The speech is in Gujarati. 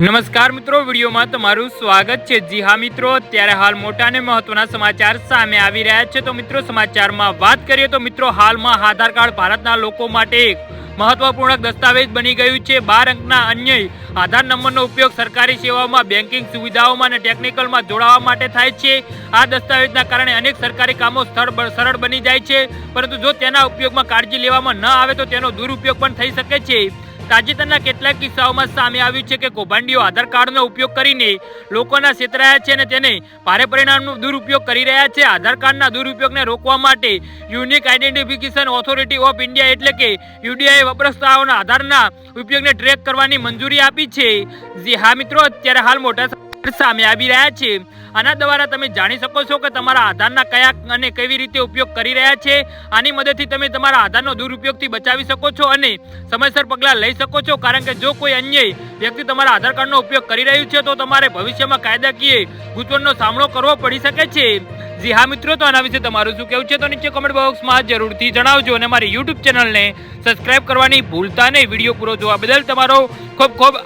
નમસ્કાર મિત્રો, વિડીયોમાં તમારું સ્વાગત છે. જી હા મિત્રો, અત્યારે હાલ મોટા અને મહત્વના સમાચાર સામે આવી રહ્યા છે. તો મિત્રો, સમાચારમાં વાત કરીએ તો મિત્રો, હાલમાં આધાર કાર્ડ ભારતના લોકો માટે એક મહત્વપૂર્ણ દસ્તાવેજ બની ગયું છે. બાર અંકના અન્ય આધાર નંબરનો ઉપયોગ સરકારી સેવાઓમાં બેન્કિંગ સુવિધાઓમાં અને ટેકનિકલમાં જોડાવા માટે થાય છે. આ દસ્તાવેજના કારણે અનેક સરકારી કામો સ્થળ સરળ બની જાય છે. પરંતુ જો તેના ઉપયોગમાં કાળજી લેવામાં ન આવે, તો તેનો દુરુપયોગ પણ થઈ શકે છે. તાજેતરના કેટલાક કિસ્સાઓમાં સામે આવ્યું છે કે કૌભાંડીઓ આધાર કાર્ડનો ઉપયોગ કરીને લોકોના છેતરાયા છે અને તેને ભારે પરિણામનો દુરુપયોગ કરી રહ્યા છે. આધાર કાર્ડના દુરુપયોગને રોકવા માટે unique identification authority of India એટલે કે યુડીઆઈ વપરાશકર્તાઓના આધારના ઉપયોગને ટ્રેક કરવાની મંજૂરી આપી છે. જી હા મિત્રો, અત્યારે હાલ મોટા સામે આવી રહ્યા છે. આના દ્વારા તમે જાણી શકો છો કે તમારા આધારના કયા અને કેવી રીતે ઉપયોગ કરી રહ્યા છે. આની મદદથી તમે તમારા આધારનો દુરુપયોગથી બચાવી શકો છો અને સમયસર પગલાં લઈ શકો છો. કારણ કે જો કોઈ અન્ય વ્યક્તિ તમારા આધાર કાર્ડનો ઉપયોગ કરી રહ્યું છે, તો તમારે ભવિષ્યમાં કાયદાકીય ગૂંચવણનો સામનો કરવો પડી શકે છે. જી હા મિત્રો, તો આના વિશે તમારું શું કહેવું છે? તો નીચે કોમેન્ટ બોક્સમાં જરૂરથી જણાવજો અને મારી યુટ્યુબ ચેનલને સબસ્ક્રાઇબ કરવાની ભૂલતા નહીં. વીડિયો પૂરો જોવા બદલ તમારો ખૂબ ખૂબ